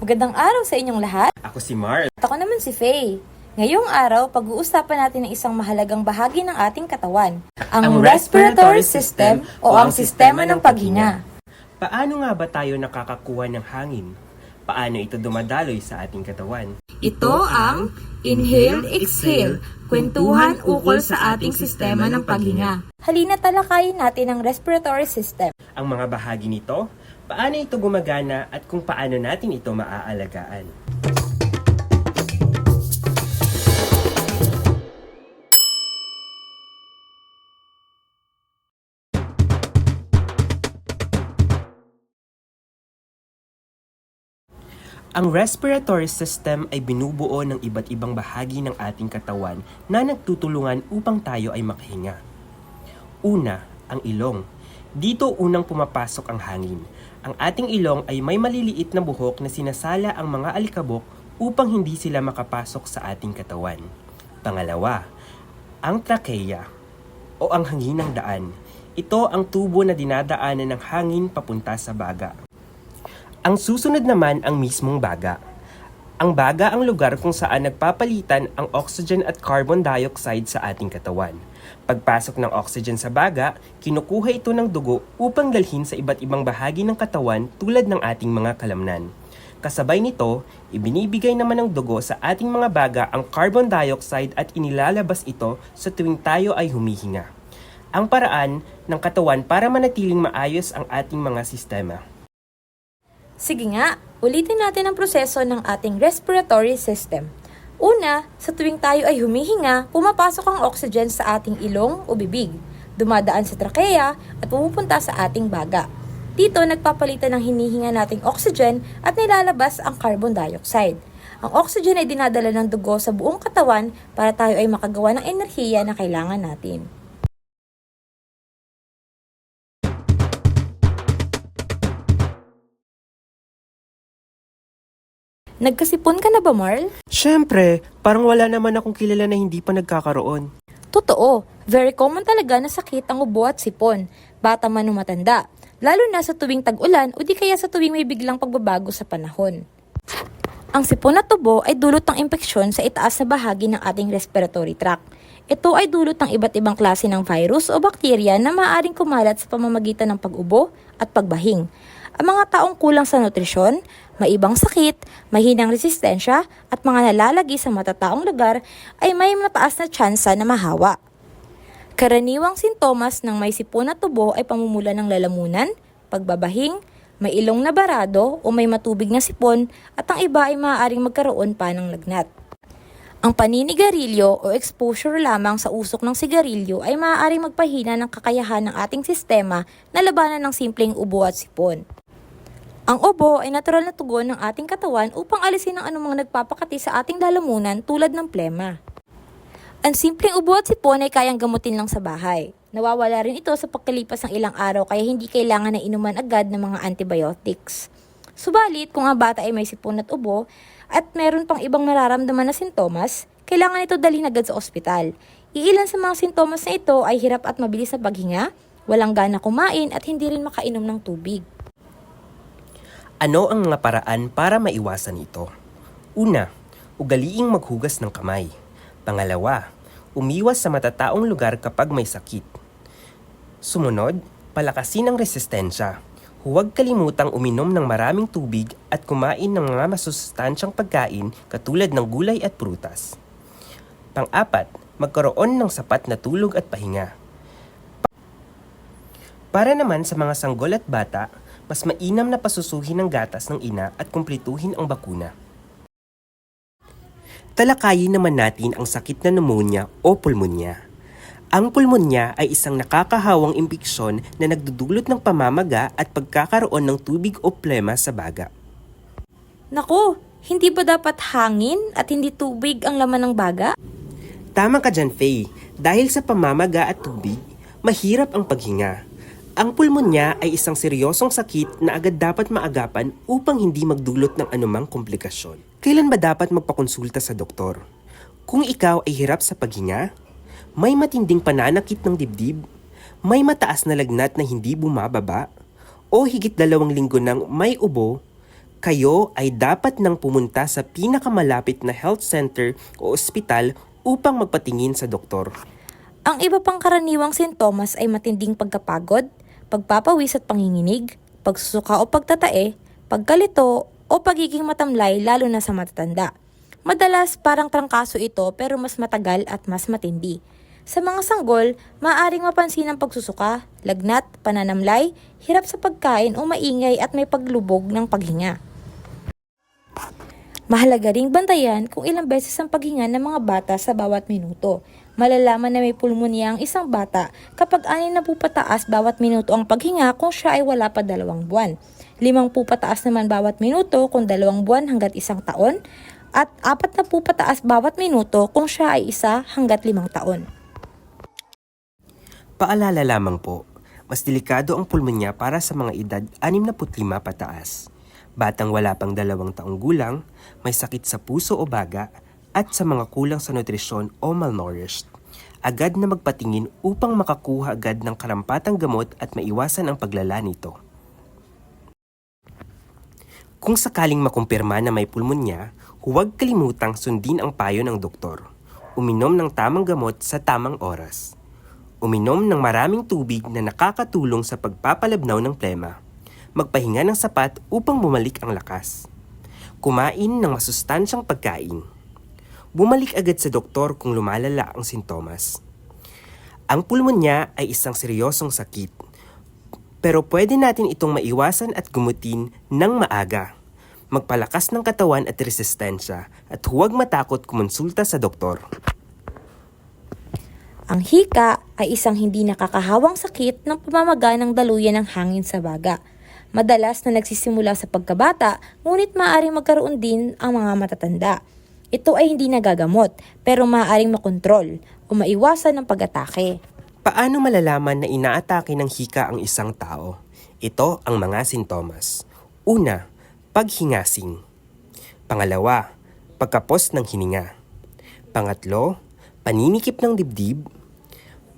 Magandang araw sa inyong lahat. Ako si Mar. At ako naman si Faye. Ngayong araw, pag-uusapan natin ng isang mahalagang bahagi ng ating katawan, ang, Ang respiratory respiratory system system o ang sistema ng paghinga. Paano nga ba tayo nakakakuha ng hangin? Paano ito dumadaloy sa ating katawan? Ito ang Inhale-Exhale, kwentuhan ukol sa ating sistema ng paghinga. Halina talakayin natin ang respiratory system. Ang mga bahagi nito, paano ito gumagana at kung paano natin ito maaalagaan? Ang respiratory system ay binubuo ng iba't ibang bahagi ng ating katawan na nagtutulungan upang tayo ay makahinga. Una, ang ilong. Dito unang pumapasok ang hangin. Ang ating ilong ay may maliliit na buhok na sinasala ang mga alikabok upang hindi sila makapasok sa ating katawan. Pangalawa, ang trachea o ang hanginang daan. Ito ang tubo na dinadaanan ng hangin papunta sa baga. Ang susunod naman ang mismong baga. Ang baga ang lugar kung saan nagpapalitan ang oxygen at carbon dioxide sa ating katawan. Pagpasok ng oxygen sa baga, kinukuha ito ng dugo upang dalhin sa iba't ibang bahagi ng katawan tulad ng ating mga kalamnan. Kasabay nito, ibinibigay naman ng dugo sa ating mga baga ang carbon dioxide at inilalabas ito sa tuwing tayo ay humihinga. Ang paraan ng katawan para manatiling maayos ang ating mga sistema. Sige nga, ulitin natin ang proseso ng ating respiratory system. Una, sa tuwing tayo ay humihinga, pumapasok ang oxygen sa ating ilong o bibig, dumadaan sa trachea at pumupunta sa ating baga. Dito, nagpapalitan ng hinihinga nating oxygen at nilalabas ang carbon dioxide. Ang oxygen ay dinadala ng dugo sa buong katawan para tayo ay makagawa ng enerhiya na kailangan natin. Nagkasipon ka na ba, Marl? Siyempre, parang wala naman akong kilala na hindi pa nagkakaroon. Totoo, very common talaga na sakit ang ubo at sipon, bata man o matanda, lalo na sa tuwing tag-ulan o di kaya sa tuwing may biglang pagbabago sa panahon. Ang sipon at tubo ay dulot ng impeksyon sa itaas na bahagi ng ating respiratory tract. Ito ay dulot ng iba't ibang klase ng virus o bakterya na maaaring kumalat sa pamamagitan ng pag-ubo at pagbahing. Ang mga taong kulang sa nutrisyon, may ibang sakit, mahinang resistensya at mga nalalagi sa matataong lugar ay may mataas na tsansa na mahawa. Karaniwang sintomas ng may sipon at tubo ay pamumula ng lalamunan, pagbabahing, may ilong na barado o may matubig na sipon at ang iba ay maaaring magkaroon pa ng lagnat. Ang paninigarilyo o exposure lamang sa usok ng sigarilyo ay maaaring magpahina ng kakayahan ng ating sistema na labanan ng simpleng ubo at sipon. Ang ubo ay natural na tugon ng ating katawan upang alisin ang anumang nagpapakati sa ating lalamunan tulad ng plema. Ang simpleng ubo at sipon ay kayang gamutin lang sa bahay. Nawawala rin ito sa pagkalipas ng ilang araw kaya hindi kailangan na inuman agad ng mga antibiotics. Subalit, kung ang bata ay may sipon at ubo at meron pang ibang nararamdaman na sintomas, kailangan ito dalhin agad sa ospital. Iilan sa mga sintomas na ito ay hirap at mabilis na paghinga, walang gana kumain at hindi rin makainom ng tubig. Ano ang mga paraan para maiwasan ito? Una, ugaliing maghugas ng kamay. Pangalawa, umiwas sa matataong lugar kapag may sakit. Sumunod, palakasin ang resistensya. Huwag kalimutang uminom ng maraming tubig at kumain ng mga masustansyang pagkain katulad ng gulay at prutas. Pang-apat, magkaroon ng sapat na tulog at pahinga. Para naman sa mga sanggol at bata, mas mainam na pasusuhin ng gatas ng ina at kumplituhin ang bakuna. Talakayin naman natin ang sakit na pneumonia o pulmonya. Ang pulmonya ay isang nakakahawang impeksyon na nagdudulot ng pamamaga at pagkakaroon ng tubig o plema sa baga. Naku, hindi ba dapat hangin at hindi tubig ang laman ng baga? Tama ka dyan, Faye. Dahil sa pamamaga at tubig, mahirap ang paghinga. Ang pulmonya ay isang seryosong sakit na agad dapat maagapan upang hindi magdulot ng anumang komplikasyon. Kailan ba dapat magpakonsulta sa doktor? Kung ikaw ay hirap sa paghinga, may matinding pananakit ng dibdib, may mataas na lagnat na hindi bumababa, o higit dalawang linggo nang may ubo, kayo ay dapat nang pumunta sa pinakamalapit na health center o ospital upang magpatingin sa doktor. Ang iba pang karaniwang sintomas ay matinding pagkapagod, pagpapawis at panginginig, pagsusuka o pagtatae, pagkalito o pagiging matamlay lalo na sa matatanda. Madalas parang trangkaso ito pero mas matagal at mas matindi. Sa mga sanggol, maaaring mapansin ang pagsusuka, lagnat, pananamlay, hirap sa pagkain o maingay at may paglubog ng paghinga. Mahalaga ring bantayan kung ilang beses ang paghinga ng mga bata sa bawat minuto. Malalaman na may pulmonya ang isang bata kapag anin na pupataas bawat minuto ang paghinga kung siya ay wala pa dalawang buwan. Limang pupataas naman bawat minuto kung dalawang buwan hanggat isang taon at apat na pupataas bawat minuto kung siya ay isa hanggat limang taon. Paalala lamang po, mas delikado ang pulmonya para sa mga edad 65 pataas. Batang wala pang dalawang taong gulang, may sakit sa puso o baga, at sa mga kulang sa nutrisyon o malnourished. Agad na magpatingin upang makakuha agad ng karampatang gamot at maiwasan ang paglala nito. Kung sakaling makumpirma na may pulmonya, huwag kalimutang sundin ang payo ng doktor. Uminom ng tamang gamot sa tamang oras. Uminom ng maraming tubig na nakakatulong sa pagpapalabnaw ng plema. Magpahinga ng sapat upang bumalik ang lakas. Kumain ng masustansyang pagkain. Bumalik agad sa doktor kung lumalala ang sintomas. Ang pulmonya ay isang seryosong sakit. Pero pwede natin itong maiwasan at gumutin ng maaga. Magpalakas ng katawan at resistensya at huwag matakot kumonsulta sa doktor. Ang hika ay isang hindi nakakahawang sakit ng pamamaga ng daluyan ng hangin sa baga. Madalas na nagsisimula sa pagkabata, ngunit maaaring magkaroon din ang mga matatanda. Ito ay hindi nagagamot, pero maaaring makontrol o maiwasan ng pag-atake. Paano malalaman na inaatake ng hika ang isang tao? Ito ang mga sintomas. Una, paghingasing. Pangalawa, pagkapos ng hininga. Pangatlo, paninikip ng dibdib.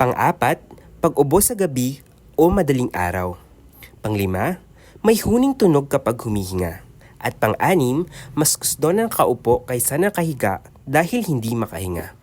Pang-apat, pag-ubo sa gabi o madaling araw. Panglima, may huning tunog kapag humihinga. At pang-anim, mas gusto ng kaupo kaysa nakahiga dahil hindi makahinga.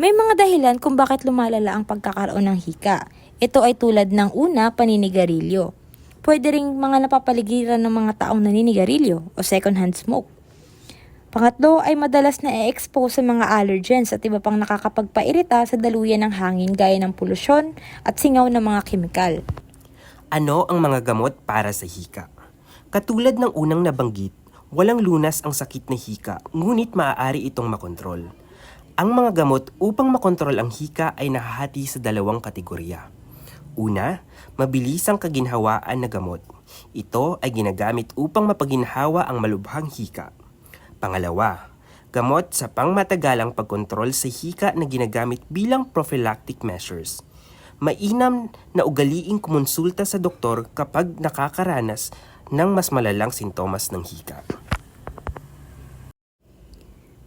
May mga dahilan kung bakit lumalala ang pagkakaroon ng hika. Ito ay tulad ng una, paninigarilyo. Pwede ring mga napapaligiran ng mga taong naninigarilyo o secondhand smoke. Pangatlo ay madalas na e-expose sa mga allergens at iba pang nakakapagpairita sa daluyan ng hangin gaya ng polusyon at singaw ng mga kemikal. Ano ang mga gamot para sa hika? Katulad ng unang nabanggit, walang lunas ang sakit na hika, ngunit maaari itong makontrol. Ang mga gamot upang makontrol ang hika ay nahahati sa dalawang kategorya. Una, mabilisang kaginhawaan na gamot. Ito ay ginagamit upang mapaginhawa ang malubhang hika. Pangalawa, gamot sa pangmatagalang pagkontrol sa hika na ginagamit bilang prophylactic measures. Mainam na ugaliing kumonsulta sa doktor kapag nakakaranas ng mas malalang sintomas ng hika.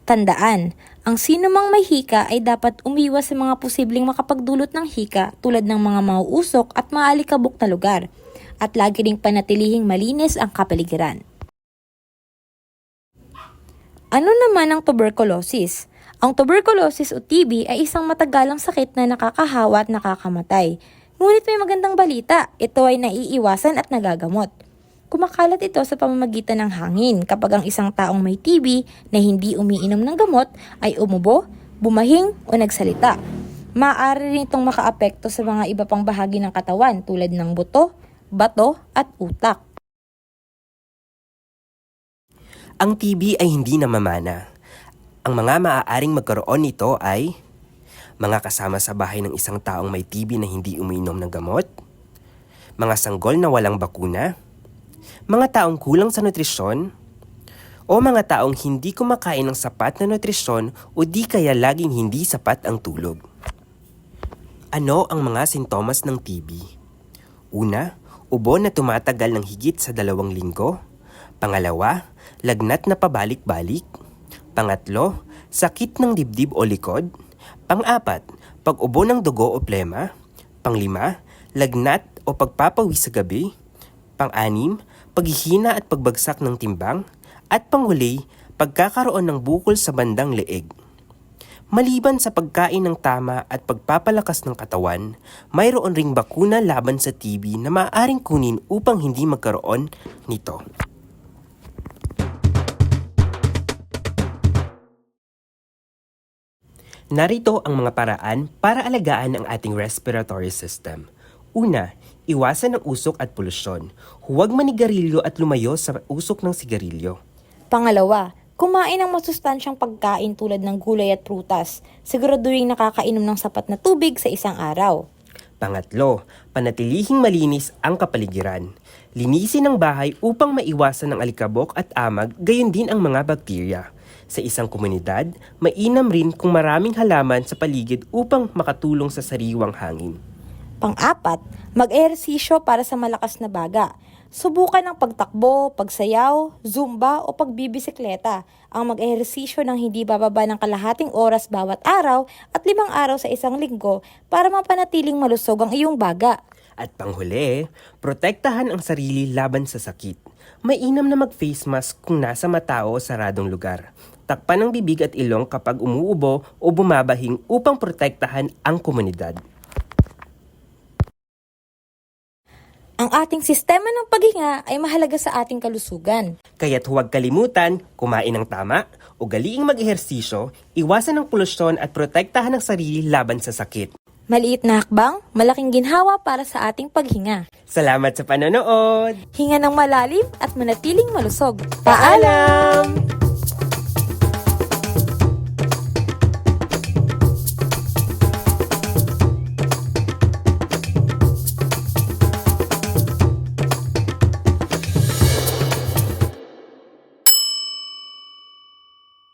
Tandaan, ang sino mang may hika ay dapat umiwas sa mga posibleng makapagdulot ng hika tulad ng mga mauusok at maalikabok na lugar at lagi ring panatilihing malinis ang kapaligiran. Ano naman ang tuberculosis? Ang tuberculosis o TB ay isang matagalang sakit na nakakahawa at nakakamatay. Ngunit may magandang balita, ito ay naiiwasan at nagagamot. Kumakalat ito sa pamamagitan ng hangin kapag ang isang taong may TB na hindi umiinom ng gamot ay umubo, bumahing o nagsalita. Maaari rin itong makaapekto sa mga iba pang bahagi ng katawan tulad ng buto, bato at utak. Ang TB ay hindi namamana. Ang mga maaaring magkaroon nito ay mga kasama sa bahay ng isang taong may TB na hindi umiinom ng gamot, mga sanggol na walang bakuna, mga taong kulang sa nutrisyon, o mga taong hindi kumakain ng sapat na nutrisyon o di kaya laging hindi sapat ang tulog. Ano ang mga sintomas ng TB? Una, ubo na tumatagal ng higit sa dalawang linggo. Pangalawa, lagnat na pabalik-balik. Pangatlo, sakit ng dibdib o likod. Pang-apat, pag-ubo ng dugo o plema. Panglima, lagnat o pagpapawis sa gabi. Pang-anim, paghihina at pagbagsak ng timbang, at panghuli, pagkakaroon ng bukol sa bandang leeg. Maliban sa pagkain ng tama at pagpapalakas ng katawan, mayroon ring bakuna laban sa TB na maaaring kunin upang hindi magkaroon nito. Narito ang mga paraan para alagaan ang ating respiratory system. Una, iwasan ang usok at polusyon. Huwag manigarilyo at lumayo sa usok ng sigarilyo. Pangalawa, kumain ng masustansyang pagkain tulad ng gulay at prutas. Siguraduhin nakakainom ng sapat na tubig sa isang araw. Pangatlo, panatilihing malinis ang kapaligiran. Linisin ang bahay upang maiwasan ang alikabok at amag, gayon din ang mga bakterya. Sa isang komunidad, mainam rin kung maraming halaman sa paligid upang makatulong sa sariwang hangin. Pang-apat, mag-ehersisyo para sa malakas na baga. Subukan ng pagtakbo, pagsayaw, zumba o pagbibisikleta. Ang mag-ehersisyo ng hindi bababa ng kalahating oras bawat araw at limang araw sa isang linggo para mapanatiling malusog ang iyong baga. At panghuli, protektahan ang sarili laban sa sakit. Mainam na mag-face mask kung nasa matao o saradong lugar. Takpan ang bibig at ilong kapag umuubo o bumabahing upang protektahan ang komunidad. Ang ating sistema ng paghinga ay mahalaga sa ating kalusugan. Kaya't huwag kalimutan, kumain ng tama, ugaliing mag-ehersisyo, iwasan ang polusyon at protektahan ang sarili laban sa sakit. Maliit na hakbang, malaking ginhawa para sa ating paghinga. Salamat sa panonood! Hinga ng malalim at manatiling malusog. Paalam!